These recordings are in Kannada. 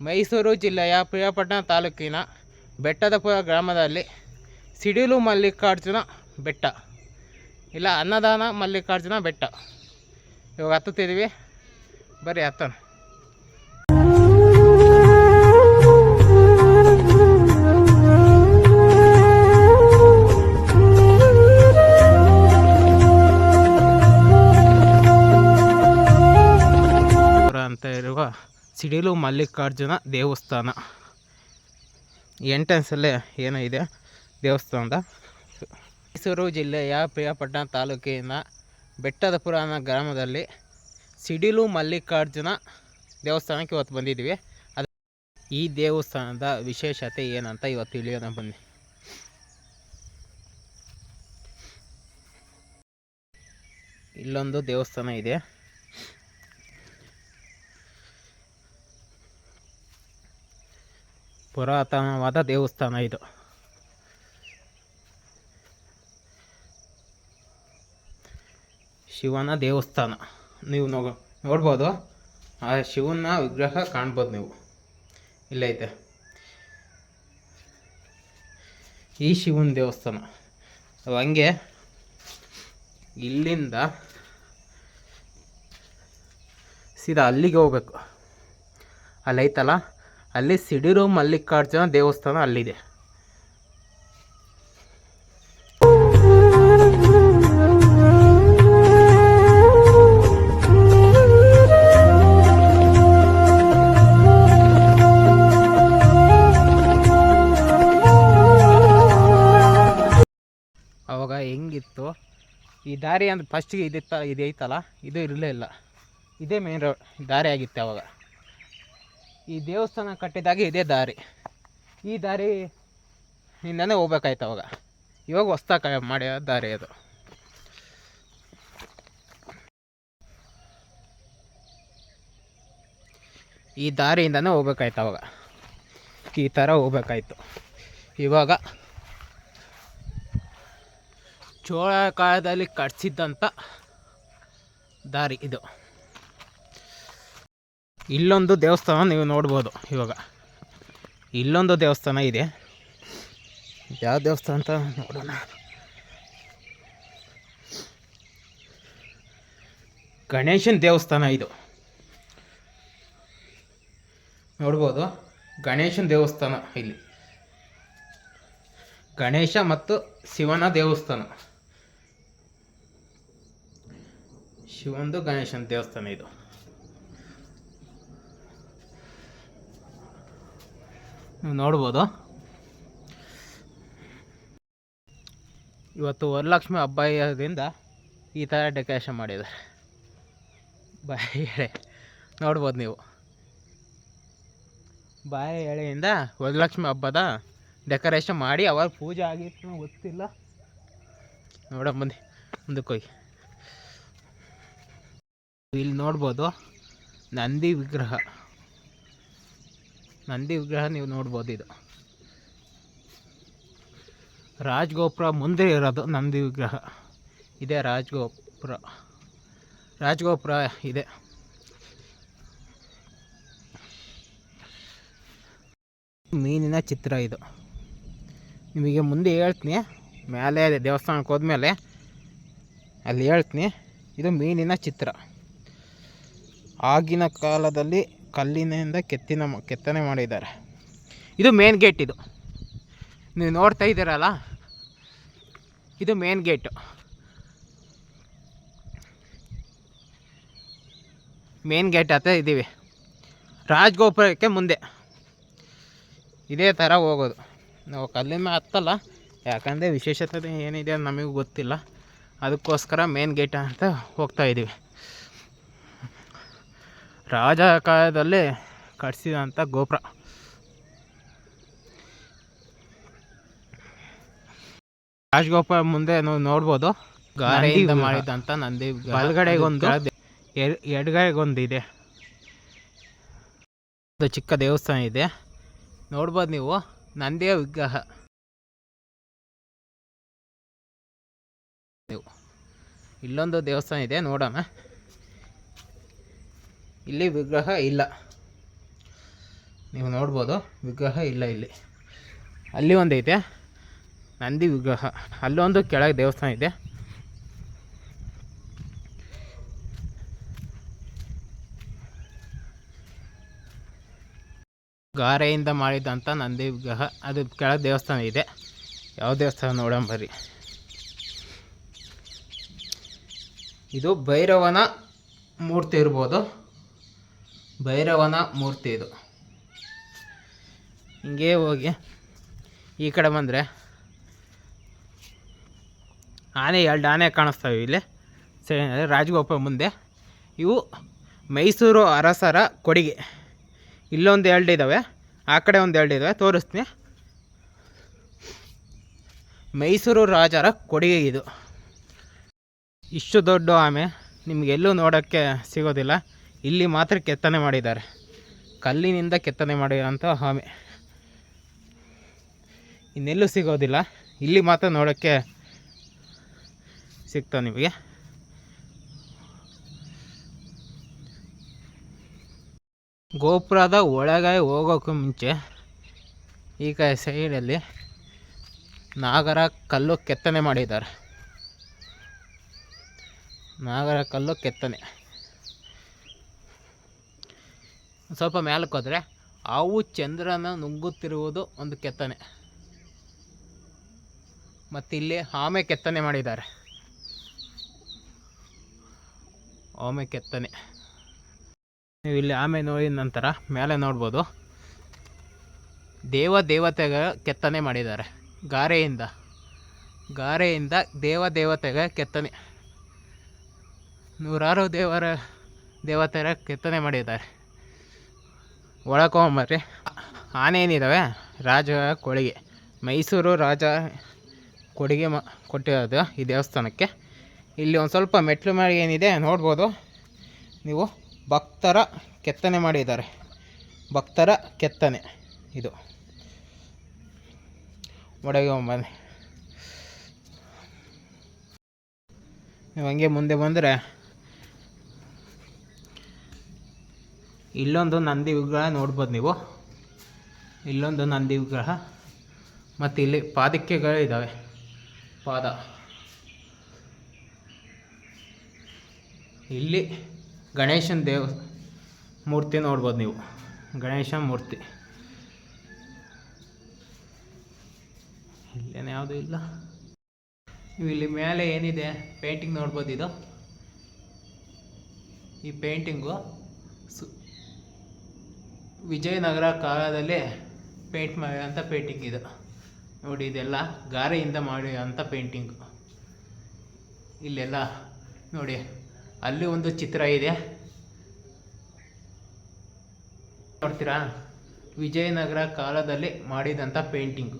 ಮೈಸೂರು ಜಿಲ್ಲೆಯ ಪ್ರಿಯಪಟ್ಟಣ ತಾಲೂಕಿನ ಬೆಟ್ಟದಪುರ ಗ್ರಾಮದಲ್ಲಿ ಸಿಡಿಲು ಮಲ್ಲಿಕಾರ್ಜುನ ಬೆಟ್ಟ, ಇಲ್ಲ ಅನ್ನದಾನ ಮಲ್ಲಿಕಾರ್ಜುನ ಬೆಟ್ಟ. ಇವಾಗ ಹತ್ತುತ್ತಿದ್ದೀವಿ. ಬರ್ರಿ, ಹತ್ತೋಣ. ಸಿಡಿಲು ಮಲ್ಲಿಕಾರ್ಜುನ ದೇವಸ್ಥಾನ. ಎಂಟ್ರೆನ್ಸಲ್ಲೇ ಏನೋ ಇದೆ ದೇವಸ್ಥಾನದ. ಮೈಸೂರು ಜಿಲ್ಲೆಯ ಪ್ರಿಯಪಟ್ಟಣ ತಾಲೂಕಿನ ಬೆಟ್ಟದ ಪುರಾಣ ಗ್ರಾಮದಲ್ಲಿ ಸಿಡಿಲು ಮಲ್ಲಿಕಾರ್ಜುನ ದೇವಸ್ಥಾನಕ್ಕೆ ಇವತ್ತು ಬಂದಿದ್ದೀವಿ. ಅದು ಈ ದೇವಸ್ಥಾನದ ವಿಶೇಷತೆ ಏನಂತ ಇವತ್ತು ತಿಳಿಯೋಣ ಬನ್ನಿ. ಇಲ್ಲೊಂದು ದೇವಸ್ಥಾನ ಇದೆ. ಪುರಾತನವಾದ ದೇವಸ್ಥಾನ ಇದು. ಶಿವನ ದೇವಸ್ಥಾನ. ನೀವು ನೋ ನೋಡ್ಬೋದು? ಆ ಶಿವನ ವಿಗ್ರಹ ಕಾಣ್ಬೋದು ನೀವು. ಇಲ್ಲೈತೆ ಈ ಶಿವನ ದೇವಸ್ಥಾನ. ಹಂಗೆ ಇಲ್ಲಿಂದ ಸೀದಾ ಅಲ್ಲಿಗೆ ಹೋಗ್ಬೇಕು. ಅಲ್ಲೈತಲ್ಲ? ಅಲ್ಲಿ ಸಿಡಿರು ಮಲ್ಲಿಕಾರ್ಜುನ ದೇವಸ್ಥಾನ ಅಲ್ಲಿದೆ. ಅವಾಗ ಹೆಂಗಿತ್ತು? ಈ ದಾರಿ ಅಂದ್ರೆ ಫಸ್ಟಿಗೆ ಇದಿತ್ತ ಇದೈತಲ್ಲ? ಇದು ಇರಲೇ ಇಲ್ಲ. ಇದೇ ಮೇನ್ ರೋಡ್ ದಾರಿ ಆಗಿತ್ತು ಅವಾಗ. ಈ ದೇವಸ್ಥಾನ ಕಟ್ಟಿದಾಗ ಇದೇ ದಾರಿ. ಈ ದಾರಿ ಇಂದನೇ ಹೋಗ್ಬೇಕಾಯ್ತು ಅವಾಗ. ಇವಾಗ ಹೊಸ್ದಾಗಿ ಮಾಡಿರೋ ದಾರಿ ಅದು. ಈ ದಾರಿಯಿಂದನೇ ಹೋಗ್ಬೇಕಾಯ್ತು ಅವಾಗ. ಈ ಥರ ಹೋಗ್ಬೇಕಾಯ್ತು. ಇವಾಗ ಚೋಳ ಕಾಲದಲ್ಲಿ ಕಟ್ಸಿದ್ದಂಥ ದಾರಿ ಇದು. ಇಲ್ಲೊಂದು ದೇವಸ್ಥಾನ ನೀವು ನೋಡ್ಬೋದು ಇವಾಗ. ಇಲ್ಲೊಂದು ದೇವಸ್ಥಾನ ಇದೆ. ಯಾವ ದೇವಸ್ಥಾನ ಅಂತ ನೋಡೋಣ. ಗಣೇಶನ ದೇವಸ್ಥಾನ ಇದು. ನೋಡ್ಬೋದು. ಗಣೇಶನ ದೇವಸ್ಥಾನ ಇಲ್ಲಿ. ಗಣೇಶ ಮತ್ತು ಶಿವನ ದೇವಸ್ಥಾನ. ಶಿವಂದು ಗಣೇಶನ ದೇವಸ್ಥಾನ ಇದು. ನೀವು ನೋಡ್ಬೋದು? ಇವತ್ತು ವರಲಕ್ಷ್ಮಿ ಹಬ್ಬ ಇರೋದ್ರಿಂದ ಈ ಥರ ಡೆಕೋರೇಷನ್ ಮಾಡಿದ್ದಾರೆ. ಬಾಯಿ ಎಳೆ. ನೋಡ್ಬೋದು ನೀವು. ಬಾಯಿ ಎಳೆಯಿಂದ ವರಲಕ್ಷ್ಮಿ ಹಬ್ಬದ ಡೆಕೋರೇಷನ್ ಮಾಡಿ ಅವಾಗ ಪೂಜೆ ಆಗಿತ್ತು ಗೊತ್ತಿಲ್ಲ. ನೋಡ ಬನ್ನಿ, ಮುಂದಕ್ಕೆ ಹೋಗಿ. ಇಲ್ಲಿ ನೋಡ್ಬೋದು ನಂದಿ ವಿಗ್ರಹ. ನಂದಿ ವಿಗ್ರಹ ನೀವು ನೋಡ್ಬೋದು ಇದು. ರಾಜಗೋಪುರ ಮುಂದೆ ಇರೋದು ನಂದಿ ವಿಗ್ರಹ. ಇದೆ ರಾಜಗೋಪುರ. ರಾಜಗೋಪುರ ಇದೆ. ಮೀನಿನ ಚಿತ್ರ ಇದು. ನಿಮಗೆ ಮುಂದೆ ಹೇಳ್ತೀನಿ. ಮೇಲೆ ದೇವಸ್ಥಾನಕ್ಕೆ ಹೋದ್ಮೇಲೆ ಅಲ್ಲಿ ಹೇಳ್ತೀನಿ. ಇದು ಮೀನಿನ ಚಿತ್ರ. ಆಗಿನ ಕಾಲದಲ್ಲಿ ಕಲ್ಲಿನಿಂದ ಕೆತ್ತಿನ ಕೆತ್ತನೆ ಮಾಡಿದ್ದಾರೆ. ಇದು ಮೇನ್ ಗೇಟ್ ಇದು. ನೀವು ನೋಡ್ತಾ ಇದ್ದೀರಲ್ಲ? ಇದು ಮೇನ್ ಗೇಟು ಮೇನ್ ಗೇಟ್ ಹತ್ತಿರ ಇದ್ದೀವಿ. ರಾಜಗೋಪುರಕ್ಕೆ ಮುಂದೆ. ಇದೇ ಥರ ಹೋಗೋದು. ನಾವು ಕಲ್ಲಿನ ಹತ್ತಲ್ಲ, ಯಾಕಂದರೆ ವಿಶೇಷತೆ ಏನಿದೆ ನಮಗೂ ಗೊತ್ತಿಲ್ಲ. ಅದಕ್ಕೋಸ್ಕರ ಮೇನ್ ಗೇಟ್ ಅಂತ ಹೋಗ್ತಾ ಇದ್ದೀವಿ. ರಾಜ ಕಾಲದಲ್ಲಿ ಕಟ್ಸಿದಂಥ ಗೋಪುರ. ರಾಜಗೋಪುರ ಮುಂದೆ ನಾವು ನೋಡ್ಬೋದು. ಗಾರೆಯಿಂದ ಮಾಡಿದಂತ ನಂದಿ ಬಲ್ಗಡೆಗೊಂದು ಎಡ್- ಎಡಗಡೆಗೊಂದು ಇದೆ ಒಂದು ಚಿಕ್ಕ ದೇವಸ್ಥಾನ ಇದೆ. ನೋಡ್ಬೋದು ನೀವು. ನಂದಿಯ ವಿಗ್ರಹ. ಇಲ್ಲೊಂದು ದೇವಸ್ಥಾನ ಇದೆ ನೋಡೋಣ. ಇಲ್ಲಿ ವಿಗ್ರಹ ಇಲ್ಲ. ನೀವು ನೋಡ್ಬೋದು, ವಿಗ್ರಹ ಇಲ್ಲ ಇಲ್ಲಿ. ಅಲ್ಲಿ ಒಂದೈತೆ ನಂದಿ ವಿಗ್ರಹ. ಅಲ್ಲೊಂದು ಕೆಳಗೆ ದೇವಸ್ಥಾನ ಇದೆ. ಗಾರೆಯಿಂದ ಮಾಡಿದಂಥ ನಂದಿ ವಿಗ್ರಹ. ಅದು ಕೆಳಗೆ ದೇವಸ್ಥಾನ ಇದೆ. ಯಾವ ದೇವಸ್ಥಾನ ನೋಡೋಣ ಬರ್ರಿ. ಇದು ಭೈರವನ ಮೂರ್ತಿ ಇರ್ಬೋದು. ಭೈರವನ ಮೂರ್ತಿ ಇದು. ಹಿಂಗೆ ಹೋಗಿ ಈ ಕಡೆ ಬಂದರೆ ಆನೆ ಎರಡು ಆನೆ ಕಾಣಿಸ್ತವೆ ಇಲ್ಲಿ. ಸರಿ ರಾಜಗೋಪ ಮುಂದೆ. ಇವು ಮೈಸೂರು ಅರಸರ ಕೊಡುಗೆ. ಇಲ್ಲೊಂದು ಎರಡು ಇದ್ದಾವೆ ಆ ಕಡೆ ಒಂದು ಎರಡು ಇದ್ದಾವೆ ತೋರಿಸ್ತೀನಿ. ಮೈಸೂರು ರಾಜರ ಕೊಡುಗೆ ಇದು. ಇಷ್ಟು ದೊಡ್ಡ ಆಮೆ ನಿಮಗೆಲ್ಲೂ ನೋಡೋಕ್ಕೆ ಸಿಗೋದಿಲ್ಲ. ಇಲ್ಲಿ ಮಾತ್ರ ಕೆತ್ತನೆ ಮಾಡಿದ್ದಾರೆ. ಕಲ್ಲಿನಿಂದ ಕೆತ್ತನೆ ಮಾಡಿರೋಂಥ ಆಮೆ ಇನ್ನೆಲ್ಲೂ ಸಿಗೋದಿಲ್ಲ. ಇಲ್ಲಿ ಮಾತ್ರ ನೋಡೋಕ್ಕೆ ಸಿಗ್ತಾವೆ ನಿಮಗೆ. ಗೋಪುರದ ಒಳಗೆ ಹೋಗೋಕ್ಕೂ ಮುಂಚೆ ಈಗ ಸೈಡಲ್ಲಿ ನಾಗರ ಕಲ್ಲು ಕೆತ್ತನೆ ಮಾಡಿದ್ದಾರೆ. ನಾಗರ ಕಲ್ಲು ಕೆತ್ತನೆ. ಸ್ವಲ್ಪ ಮೇಲಕ್ಕೆ ಹೋದರೆ ಅವು ಚಂದ್ರನ ನುಗ್ಗುತ್ತಿರುವುದು ಒಂದು ಕೆತ್ತನೆ. ಮತ್ತು ಇಲ್ಲಿ ಆಮೆ ಕೆತ್ತನೆ ಮಾಡಿದ್ದಾರೆ. ಆಮೆ ಕೆತ್ತನೆ. ನೀವು ಇಲ್ಲಿ ಆಮೆ ನೋಡಿದ ನಂತರ ಮೇಲೆ ನೋಡ್ಬೋದು. ದೇವ ದೇವತೆಗಳ ಕೆತ್ತನೆ ಮಾಡಿದ್ದಾರೆ. ಗಾರೆಯಿಂದ. ಗಾರೆಯಿಂದ ದೇವ ದೇವತೆಗಳ ಕೆತ್ತನೆ. ನೂರಾರು ದೇವರ ದೇವತೆರ ಕೆತ್ತನೆ ಮಾಡಿದ್ದಾರೆ. ಒಳಕೊಂಬರ್ರಿ ಆನೆ ಏನಿದ್ದಾವೆ ರಾಜ ಕೊಡುಗೆ ಮೈಸೂರು ರಾಜ ಕೊಡುಗೆ ಮ, ಕೊಟ್ಟಿರೋದು ಈ ದೇವಸ್ಥಾನಕ್ಕೆ. ಇಲ್ಲಿ ಒಂದು ಸ್ವಲ್ಪ ಮೆಟ್ಲು ಮಾಡಿ ಏನಿದೆ ನೋಡ್ಬೋದು. ನೀವು ಭಕ್ತರ ಕೆತ್ತನೆ ಮಾಡಿದ್ದಾರೆ. ಭಕ್ತರ ಕೆತ್ತನೆ ಇದು. ಒಡಗೆ ಒಂಬನೆ ನೀವು ಹಂಗೆ ಮುಂದೆ ಬಂದರೆ ಇಲ್ಲೊಂದು ನಂದಿ ವಿಗ್ರಹ ನೋಡ್ಬೋದು ನೀವು. ಇಲ್ಲೊಂದು ನಂದಿ ವಿಗ್ರಹ. ಮತ್ತು ಇಲ್ಲಿ ಪಾದಕ್ಕೆಗಳಿದ್ದಾವೆ ಪಾದ. ಇಲ್ಲಿ ಗಣೇಶನ ದೇವ ಮೂರ್ತಿ ನೋಡ್ಬೋದು ನೀವು. ಗಣೇಶ ಮೂರ್ತಿ. ಇಲ್ಲೇನು ಯಾವುದೂ ಇಲ್ಲ. ನೀವು ಇಲ್ಲಿ ಮೇಲೆ ಏನಿದೆ? ಪೇಂಟಿಂಗ್ ನೋಡ್ಬೋದು ಇದು. ಈ ಪೇಂಟಿಂಗು ಸು ವಿಜಯನಗರ ಕಾಲದಲ್ಲಿ ಪೇಂಟ್ ಮಾಡಿರೋಂಥ ಪೇಂಟಿಂಗ್ ಇದು. ನೋಡಿ, ಇದೆಲ್ಲ ಗಾರೆಯಿಂದ ಮಾಡಿರೋಂಥ ಪೇಂಟಿಂಗು. ಇಲ್ಲೆಲ್ಲ ನೋಡಿ, ಅಲ್ಲಿ ಒಂದು ಚಿತ್ರ ಇದೆ. ನೋಡ್ತೀರಾ? ವಿಜಯನಗರ ಕಾಲದಲ್ಲಿ ಮಾಡಿದಂಥ ಪೇಂಟಿಂಗು.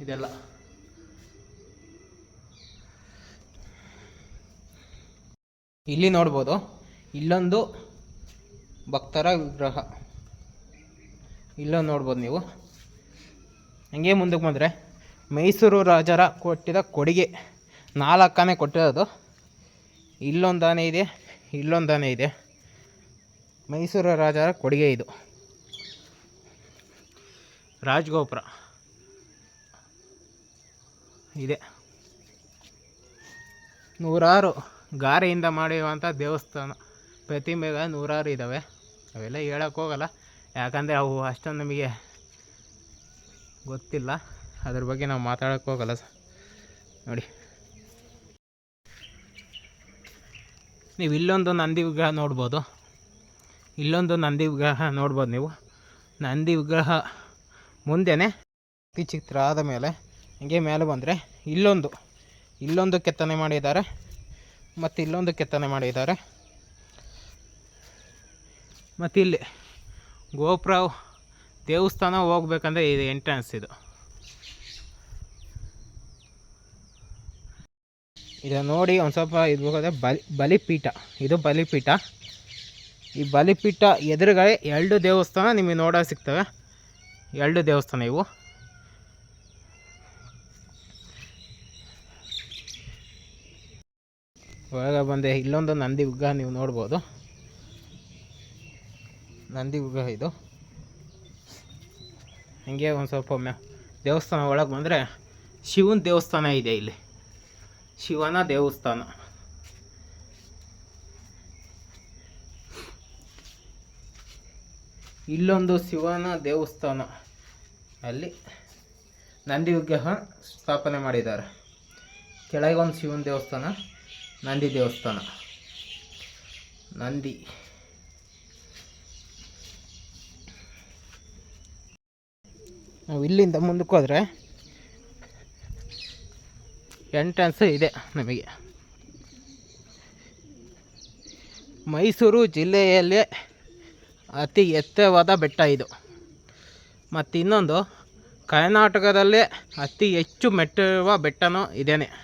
ಇದೆಲ್ಲ. ಇಲ್ಲಿ ನೋಡ್ಬೋದು, ಇಲ್ಲೊಂದು ಭಕ್ತರ ವಿಗ್ರಹ. ಇಲ್ಲ ನೋಡ್ಬೋದು ನೀವು. ಹಂಗೆ ಮುಂದಕ್ಕೆ ಬಂದರೆ ಮೈಸೂರು ರಾಜರ ಕೊಟ್ಟಿದ ಕೊಡುಗೆ. ನಾಲ್ಕನೇ ಕೊಟ್ಟಿರೋದು ಇಲ್ಲೊಂದು ಆನೆ ಇದೆ, ಇಲ್ಲೊಂದಾನೆ ಇದೆ. ಮೈಸೂರು ರಾಜರ ಕೊಡುಗೆ ಇದು. ರಾಜಗೋಪುರ. ಇದೆ. ನೂರಾರು ಗಾರೆಯಿಂದ ಮಾಡಿರುವಂಥ ದೇವಸ್ಥಾನ. ಪ್ರತಿಮೆಗಳು ನೂರಾರು ಇದ್ದಾವೆ. ಅವೆಲ್ಲ ಹೇಳಕ್ಕೆ ಹೋಗಲ್ಲ. ಯಾಕಂದರೆ ಅವು ಅಷ್ಟೊಂದು ನಮಗೆ ಗೊತ್ತಿಲ್ಲ. ಅದ್ರ ಬಗ್ಗೆ ನಾವು ಮಾತಾಡೋಕ್ಕೆ ಹೋಗಲ್ಲ ಸ ನೋಡಿ. ನೀವು ಇಲ್ಲೊಂದು ನಂದಿ ವಿಗ್ರಹ ನೋಡ್ಬೋದು. ಇಲ್ಲೊಂದು ನಂದಿ ವಿಗ್ರಹ ನೋಡ್ಬೋದು ನೀವು. ನಂದಿ ವಿಗ್ರಹ ಮುಂದೆನೇ ಚಿತ್ರ ಆದ ಮೇಲೆ ಹಂಗೆ ಮೇಲೆ ಬಂದರೆ ಇಲ್ಲೊಂದು. ಇಲ್ಲೊಂದು ಕೆತ್ತನೆ ಮಾಡಿದ್ದಾರೆ. ಮತ್ತು ಇಲ್ಲೊಂದು ಕೆತ್ತನೆ ಮಾಡಿದ್ದಾರೆ. ಮತ್ತು ಇಲ್ಲಿ ಗೋಪುರ ದೇವಸ್ಥಾನ ಹೋಗ್ಬೇಕಂದ್ರೆ ಇದು ಎಂಟ್ರೆನ್ಸ್ ಇದು. ಇದನ್ನು ನೋಡಿ ಒಂದು ಸ್ವಲ್ಪ ಇದು ಹೋಗೋದೆ ಬಲಿ, ಬಲಿಪೀಠ. ಇದು ಬಲಿಪೀಠ. ಈ ಬಲಿಪೀಠ ಎದುರುಗಡೆ ಎರಡು ದೇವಸ್ಥಾನ ನಿಮಗೆ ನೋಡೋ ಸಿಗ್ತವೆ. ಎರಡು ದೇವಸ್ಥಾನ ಇವು. ಒಳಗೆ ಬಂದೆ, ಇಲ್ಲೊಂದು ನಂದಿ ವಿಗ್ರಹ ನೀವು ನೋಡ್ಬೋದು. ನಂದಿ ವಿಗ್ರಹ ಇದು. ಹಂಗೆ ಒಂದು ಸ್ವಲ್ಪ ಒಮ್ಮೆ ದೇವಸ್ಥಾನ ಒಳಗೆ ಬಂದರೆ ಶಿವನ ದೇವಸ್ಥಾನ ಇದೆ ಇಲ್ಲಿ. ಶಿವನ ದೇವಸ್ಥಾನ. ಇಲ್ಲೊಂದು ಶಿವನ ದೇವಸ್ಥಾನ. ಅಲ್ಲಿ ನಂದಿ ವಿಗ್ರಹ ಸ್ಥಾಪನೆ ಮಾಡಿದ್ದಾರೆ. ಕೆಳಗೆ ಒಂದು ಶಿವನ ದೇವಸ್ಥಾನ, ನಂದಿ ದೇವಸ್ಥಾನ. ನಂದಿ. ನಾವು ಇಲ್ಲಿಂದ ಮುಂದಕ್ಕೆ ಹೋದರೆ ಎಂಟ್ರೆನ್ಸ್ ಇದೆ ನಮಗೆ. ಮೈಸೂರು ಜಿಲ್ಲೆಯಲ್ಲಿ ಅತಿ ಎತ್ತರವಾದ ಬೆಟ್ಟ ಇದು. ಮತ್ತು ಇನ್ನೊಂದು ಕರ್ನಾಟಕದಲ್ಲೇ ಅತಿ ಹೆಚ್ಚು ಮೆಟ್ಟಿರುವ ಬೆಟ್ಟನೂ ಇದೇನೆ.